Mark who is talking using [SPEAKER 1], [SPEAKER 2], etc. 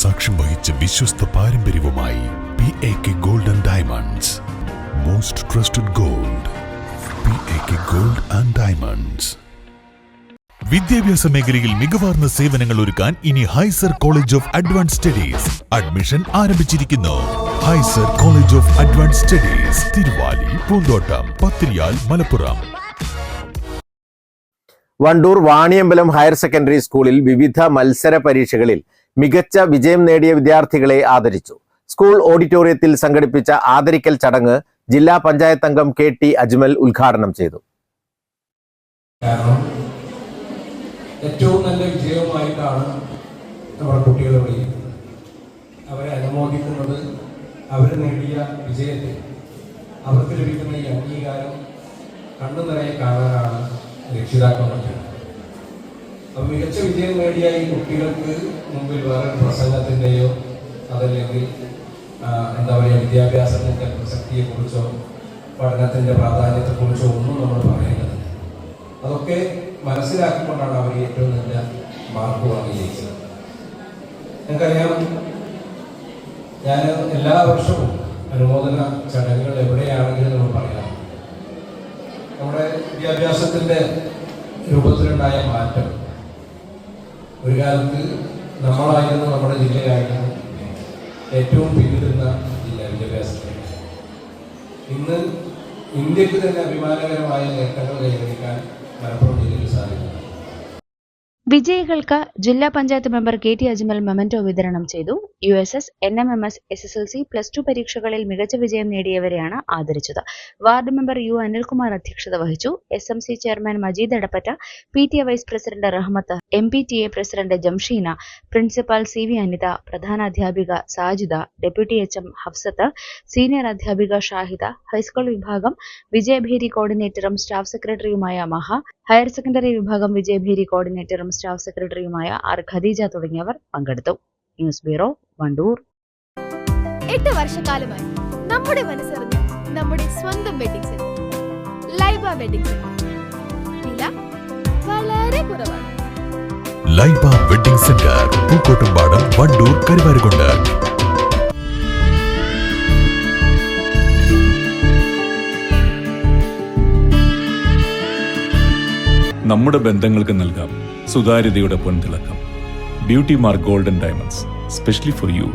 [SPEAKER 1] സാക്ഷ്യം വഹിച്ച വിശ്വസ്ത പാരമ്പര്യവുമായി P A K gold and diamonds most trusted gold P A K gold and diamonds വിദ്യാഭ്യാസ മേഖലയിൽ മികവാർന്ന സേവനങ്ങൾ ഒരുക്കാൻ ഇനി ഹൈസർ college of advance studies admission ആരംഭിച്ചിരിക്കുന്നു. ഹൈസർ college of advance studies Thiruvali Poonthottam Pathiriyal Malappuram.
[SPEAKER 2] Wandoor Vaniyambalam higher secondary സ്കൂളിൽ വിവിധ മത്സര പരീക്ഷകളിൽ മികച്ച വിജയം നേടിയ വിദ്യാർത്ഥികളെ ആദരിച്ചു. സ്കൂൾ ഓഡിറ്റോറിയത്തിൽ സംഘടിപ്പിച്ച ആദരിക്കൽ ചടങ്ങ് ജില്ലാ പഞ്ചായത്ത് അംഗം കെ ടി അജ്മൽ ഉദ്ഘാടനം ചെയ്തു.
[SPEAKER 3] ഏറ്റവും നല്ല വിജയവുമായിട്ടാണ് നമ്മുടെ കുട്ടികൾ ഇവിടെ അവരെ അനുമോദിക്കുന്നത് അവർ നേടിയ വിജയത്തെ അവർക്ക് ലഭിക്കുന്ന ഈ അംഗീകാരം കണ്ണു നിറയെ കാണാനാണ് രക്ഷിതാക്കൾ പറ്റുന്നത് അപ്പം മികച്ച വിജയം നേടിയ ഈ കുട്ടികൾക്ക് മുമ്പിൽ വേറെ പ്രസംഗത്തിന്റെയോ അതല്ലെങ്കിൽ എന്താ പറയുക വിദ്യാഭ്യാസത്തിന്റെ പ്രസക്തിയെക്കുറിച്ചോ പഠനത്തിന്റെ പ്രാധാന്യത്തെക്കുറിച്ചോ ഒന്നും നമ്മൾ പറയേണ്ടതില്ല അതൊക്കെ മനസ്സിലാക്കിക്കൊണ്ടാണ് അവർ ഏറ്റവും നല്ല മാർക്ക് വാങ്ങി ജയിച്ചത്. നിങ്ങൾക്കറിയാം ഞാൻ എല്ലാ വർഷവും അനുമോദന ചടങ്ങുകൾ എവിടെയാണെങ്കിലും നമ്മൾ പറയാം നമ്മുടെ വിദ്യാഭ്യാസത്തിന്റെ രൂപത്തിലുണ്ടായ മാറ്റം ഒരു കാലത്ത് നമ്മളായിരുന്നു നമ്മുടെ ജില്ലയായിരുന്നു ഏറ്റവും പിന്നിടുന്ന ജില്ല വിദ്യാഭ്യാസത്തിൽ ഇന്ന് ഇന്ത്യയ്ക്ക് തന്നെ അഭിമാനകരമായ നേട്ടങ്ങൾ കൈവരിക്കാൻ മലപ്പുറം ജില്ലയ്ക്ക് സാധിക്കുന്നു.
[SPEAKER 4] വിജയികൾക്ക് ജില്ലാ panchayat member K T Ajmal memento വിതരണം ചെയ്തു. U S S N M M S S S L C plus two പരീക്ഷകളിൽ മികച്ച വിജയം നേടിയവരെയാണ് ആദരിച്ചത്. വാർഡ് മെമ്പർ യു അനിൽകുമാർ അധ്യക്ഷത വഹിച്ചു. S M C chairman Majeed Edappatta P T A vice president Rahmath M P T A president Jamsheena principal C V Anitha പ്രധാനാധ്യാപിക Sajida deputy H M Hafsath senior അധ്യാപിക Shahida high school വിഭാഗം വിജയഭേരി കോർഡിനേറ്ററും staff സെക്രട്ടറിയുമായ മഹ higher secondary വിഭാഗം വിജയഭേരി കോർഡിനേറ്ററും staff സെക്രട്ടറിയുമായ R Khadeeja തുടങ്ങിയവർ പങ്കെടുത്തു. News bureau Wandoor.
[SPEAKER 5] എട്ട് വർഷക്കാലമായി നമ്മുടെ മനസ്സറിഞ്ഞ് നമ്മുടെ സ്വന്തം wedding centre Laiba wedding centre വില വളരെ കുറവാണ്.
[SPEAKER 1] Laiba wedding centre Pookkottumpadam Wandoor Karuvarakundu.
[SPEAKER 6] നമ്മുടെ ബന്ധങ്ങൾക്ക് നൽകാം. സുതാര്യതയുടെ പൊൻതിളക്കം. Beauty mark golden diamonds specially for you